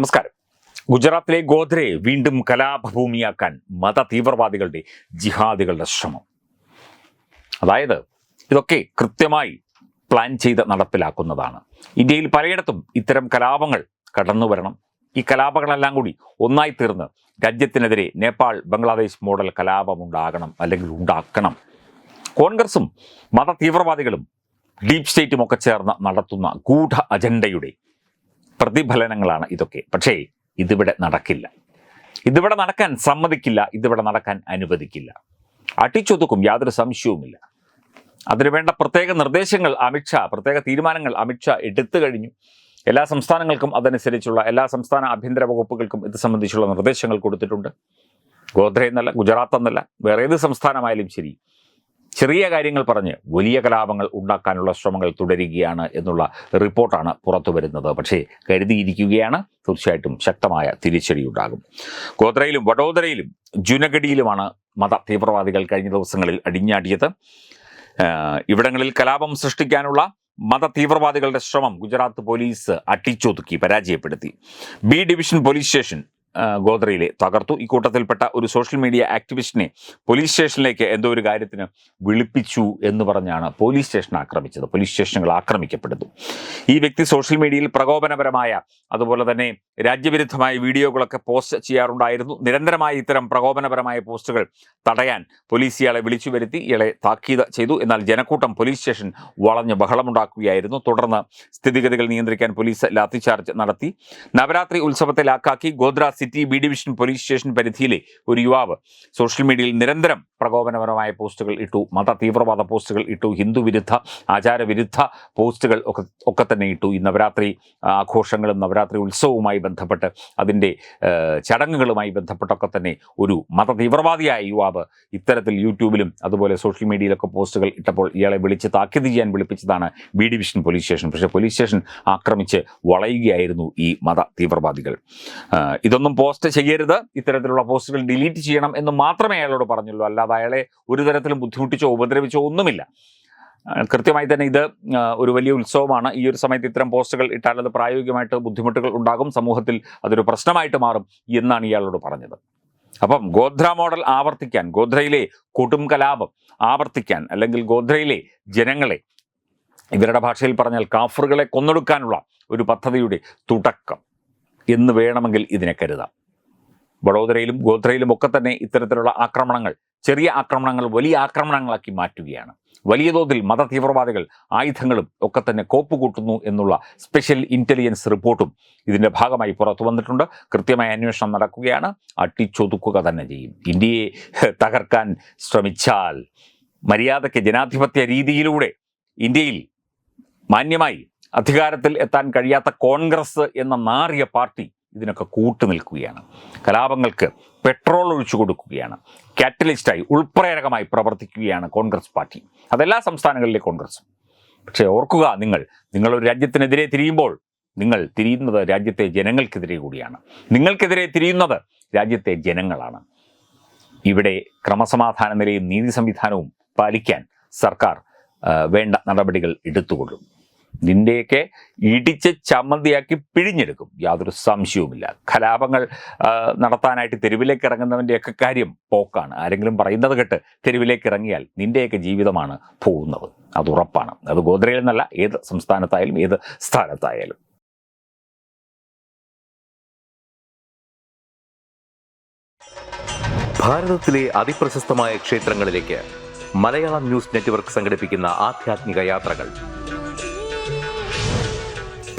നമസ്കാരം. ഗുജറാത്തിലെ ഗോദ്രയെ വീണ്ടും കലാഭൂമിയാക്കാൻ മത തീവ്രവാദികളുടെ ജിഹാദികളുടെ ശ്രമം. അതായത് ഇതൊക്കെ കൃത്യമായി പ്ലാൻ ചെയ്ത് നടപ്പിലാക്കുന്നതാണ്. ഇന്ത്യയിൽ പലയിടത്തും ഇത്തരം കലാപങ്ങൾ കടന്നു വരണം. ഈ കലാപങ്ങളെല്ലാം കൂടി ഒന്നായി തീർന്ന് രാജ്യത്തിനെതിരെ നേപ്പാൾ ബംഗ്ലാദേശ് മോഡൽ കലാപം ഉണ്ടാകണം അല്ലെങ്കിൽ ഉണ്ടാക്കണം. കോൺഗ്രസും മത തീവ്രവാദികളും ഡീപ് സ്റ്റേറ്റും ഒക്കെ ചേർന്ന് നടത്തുന്ന ഗൂഢ അജണ്ടയുടെ പ്രതിഫലനങ്ങളാണ് ഇതൊക്കെ. പക്ഷേ ഇതിവിടെ നടക്കില്ല. ഇതിവിടെ നടക്കാൻ സമ്മതിക്കില്ല ഇതിവിടെ നടക്കാൻ അനുവദിക്കില്ല. അട്ടിച്ചൊതുക്കും യാതൊരു സംശയവുമില്ല. അതിനുവേണ്ട പ്രത്യേക നിർദ്ദേശങ്ങൾ അമിത്ഷാ പ്രത്യേക തീരുമാനങ്ങൾ അമിത്ഷാ എടുത്തു കഴിഞ്ഞു. എല്ലാ സംസ്ഥാനങ്ങൾക്കും അതനുസരിച്ചുള്ള എല്ലാ സംസ്ഥാന ആഭ്യന്തര വകുപ്പുകൾക്കും ഇത് സംബന്ധിച്ചുള്ള നിർദ്ദേശങ്ങൾ കൊടുത്തിട്ടുണ്ട്. ഗോത്രയെന്നല്ല ഗുജറാത്ത് എന്നല്ല വേറെ ഏത് സംസ്ഥാനമായാലും ശരി. ചെറിയ കാര്യങ്ങൾ പറഞ്ഞ് വലിയ കലാപങ്ങൾ ഉണ്ടാക്കാനുള്ള ശ്രമങ്ങൾ തുടരുകയാണ് എന്നുള്ള റിപ്പോർട്ടാണ് പുറത്തു വരുന്നത്. പക്ഷേ കരുതിയിരിക്കുകയാണ് തീർച്ചയായിട്ടും ശക്തമായ തിരിച്ചടിയുണ്ടാകും. ഗോദ്രയിലും വഡോദരയിലും ജുനഗഡിയിലുമാണ് മത തീവ്രവാദികൾ കഴിഞ്ഞ ദിവസങ്ങളിൽ അടിഞ്ഞാടിയത്. ഇവിടങ്ങളിൽ കലാപം സൃഷ്ടിക്കാനുള്ള മത തീവ്രവാദികളുടെ ശ്രമം ഗുജറാത്ത് പോലീസ് അട്ടിച്ചൊതുക്കി പരാജയപ്പെടുത്തി. ബി ഡിവിഷൻ പോലീസ് സ്റ്റേഷൻ ഗോദ്രയിലെ തകർത്തു. ഇക്കൂട്ടത്തിൽപ്പെട്ട ഒരു സോഷ്യൽ മീഡിയ ആക്ടിവിസ്റ്റിനെ പോലീസ് സ്റ്റേഷനിലേക്ക് എന്തോ ഒരു കാര്യത്തിന് വിളിപ്പിച്ചു എന്ന് പറഞ്ഞാണ് പോലീസ് സ്റ്റേഷൻ ആക്രമിച്ചത്. പോലീസ് സ്റ്റേഷനുകൾ ആക്രമിക്കപ്പെടുന്നു. ഈ വ്യക്തി സോഷ്യൽ മീഡിയയിൽ പ്രകോപനപരമായ അതുപോലെ തന്നെ രാജ്യവിരുദ്ധമായ വീഡിയോകളൊക്കെ പോസ്റ്റ് ചെയ്യാറുണ്ടായിരുന്നു. നിരന്തരമായി ഇത്തരം പ്രകോപനപരമായ പോസ്റ്റുകൾ തടയാൻ പോലീസ് ഇയാളെ വിളിച്ചു വരുത്തി ഇയാളെ താക്കീത് ചെയ്തു. എന്നാൽ ജനക്കൂട്ടം പോലീസ് സ്റ്റേഷൻ വളഞ്ഞ് ബഹളമുണ്ടാക്കുകയായിരുന്നു. തുടർന്ന് സ്ഥിതിഗതികൾ നിയന്ത്രിക്കാൻ പോലീസ് ലാത്തിചാർജ് നടത്തി. നവരാത്രി ഉത്സവത്തെ ലാക്കാക്കി Godhra city B division police station പരിധിയിലെ ഒരു യുവാവ് സോഷ്യൽ മീഡിയയിൽ നിരന്തരം പ്രകോപനപരമായ പോസ്റ്റുകൾ ഇട്ടു മത തീവ്രവാദ പോസ്റ്റുകൾ ഇട്ടു ഹിന്ദു വിരുദ്ധ ആചാരവിരുദ്ധ പോസ്റ്റുകൾ ഒക്കെ ഒക്കെ തന്നെ ഇട്ടു. ഈ നവരാത്രി ആഘോഷങ്ങളും നവരാത്രി ഉത്സവവുമായി ബന്ധപ്പെട്ട് അതിന്റെ ചടങ്ങുകളുമായി ബന്ധപ്പെട്ടൊക്കെ തന്നെ ഒരു മത തീവ്രവാദിയായ യുവാവ് ഇത്തരത്തിൽ യൂട്യൂബിലും അതുപോലെ സോഷ്യൽ മീഡിയയിലൊക്കെ പോസ്റ്റുകൾ ഇട്ടപ്പോൾ ഇയാളെ വിളിച്ച് താക്കീത് ചെയ്യാൻ വിളിപ്പിച്ചതാണ് ബി ഡിവിഷൻ പോലീസ് സ്റ്റേഷൻ. പക്ഷേ പോലീസ് സ്റ്റേഷൻ ആക്രമിച്ച് വളയുകയായിരുന്നു ഈ മത തീവ്രവാദികൾ. ഇതൊന്നും പോസ്റ്റ് ചെയ്യരുത്. ഇത്തരത്തിലുള്ള പോസ്റ്റുകൾ ഡിലീറ്റ് ചെയ്യണം എന്ന് മാത്രമേ അയാളോട് പറഞ്ഞുള്ളൂ. അല്ലാതെ അയാളെ ഒരു തരത്തിലും ബുദ്ധിമുട്ടിച്ചോ ഉപദ്രവിച്ചോ ഒന്നുമില്ല. കൃത്യമായി തന്നെ ഇത് ഒരു വലിയ ഉത്സവമാണ്. ഈ ഒരു സമയത്ത് ഇത്തരം പോസ്റ്റുകൾ ഇട്ടാൽ അത് പ്രായോഗികമായിട്ട് ബുദ്ധിമുട്ടുകൾ ഉണ്ടാകും. സമൂഹത്തിൽ അതൊരു പ്രശ്നമായിട്ട് മാറും എന്നാണ് ഇയാളോട് പറഞ്ഞത്. അപ്പം ഗോധ്ര മോഡൽ ആവർത്തിക്കാൻ ഗോധ്രയിലെ കൊടും കലാപം ആവർത്തിക്കാൻ അല്ലെങ്കിൽ ഗോധ്രയിലെ ജനങ്ങളെ ഇവരുടെ ഭാഷയിൽ പറഞ്ഞാൽ കാഫറുകളെ കൊന്നൊടുക്കാനുള്ള ഒരു പദ്ധതിയുടെ തുടക്കം എന്ന് വേണമെങ്കിൽ ഇതിനെ കരുതാം. വഡോദരയിലും ഗോത്രയിലും ഒക്കെ തന്നെ ഇത്തരത്തിലുള്ള ആക്രമണങ്ങൾ ചെറിയ ആക്രമണങ്ങൾ വലിയ ആക്രമണങ്ങളാക്കി മാറ്റുകയാണ്. വലിയ തോതിൽ മത തീവ്രവാദികൾ ആയുധങ്ങളും ഒക്കെ തന്നെ കോപ്പുകൂട്ടുന്നു എന്നുള്ള സ്പെഷ്യൽ ഇന്റലിജൻസ് റിപ്പോർട്ടും ഇതിന്റെ ഭാഗമായി പുറത്തു വന്നിട്ടുണ്ട്. കൃത്യമായ അന്വേഷണം നടക്കുകയാണ്. അട്ടിച്ചൊതുക്കുക തന്നെ ചെയ്യും. ഇന്ത്യയെ തകർക്കാൻ ശ്രമിച്ചാൽ മര്യാദയ്ക്ക് ജനാധിപത്യ രീതിയിലൂടെ ഇന്ത്യയിൽ മാന്യമായി അധികാരത്തിൽ എത്താൻ കഴിയാത്ത കോൺഗ്രസ് എന്ന നാറിയ പാർട്ടി ഇതിനൊക്കെ കൂട്ടു നിൽക്കുകയാണ്. കലാപങ്ങൾക്ക് പെട്രോൾ ഒഴിച്ചു കൊടുക്കുകയാണ്. കാറ്റലിസ്റ്റായി ഉൾപ്രേരകമായി പ്രവർത്തിക്കുകയാണ് കോൺഗ്രസ് പാർട്ടി. അതെല്ലാ സംസ്ഥാനങ്ങളിലെ കോൺഗ്രസും. പക്ഷേ ഓർക്കുക നിങ്ങൾ നിങ്ങളൊരു രാജ്യത്തിനെതിരെ തിരിയുമ്പോൾ നിങ്ങൾ തിരിയുന്നത് രാജ്യത്തെ ജനങ്ങൾക്കെതിരെ കൂടിയാണ്. നിങ്ങൾക്കെതിരെ തിരിയുന്നത് രാജ്യത്തെ ജനങ്ങളാണ്. ഇവിടെ ക്രമസമാധാന നിലയും നീതി സംവിധാനവും പാലിക്കാൻ സർക്കാർ വേണ്ട നടപടികൾ എടുത്തുകൊള്ളും. നിന്റെയൊക്കെ ഇടിച്ച് ചമ്മന്തിയാക്കി പിഴിഞ്ഞെടുക്കും. യാതൊരു സംശയവുമില്ല. കലാപങ്ങൾ നടത്താനായിട്ട് തെരുവിലേക്ക് ഇറങ്ങുന്നവന്റെയൊക്കെ കാര്യം പോക്കാണ്. ആരെങ്കിലും പറയുന്നത് കേട്ട് തെരുവിലേക്ക് ഇറങ്ങിയാൽ നിന്റെയൊക്കെ ജീവിതമാണ് പോകുന്നത്. അത് ഉറപ്പാണ്. അത് ഗോദ്രയിൽ നിന്നല്ല ഏത് സംസ്ഥാനത്തായാലും ഏത് സ്ഥാനത്തായാലും ഭാരതത്തിലെ അതിപ്രശസ്തമായ ക്ഷേത്രങ്ങളിലേക്ക് മലയാളം ന്യൂസ് നെറ്റ്വർക്ക് സംഘടിപ്പിക്കുന്ന ആധ്യാത്മിക യാത്രകൾ.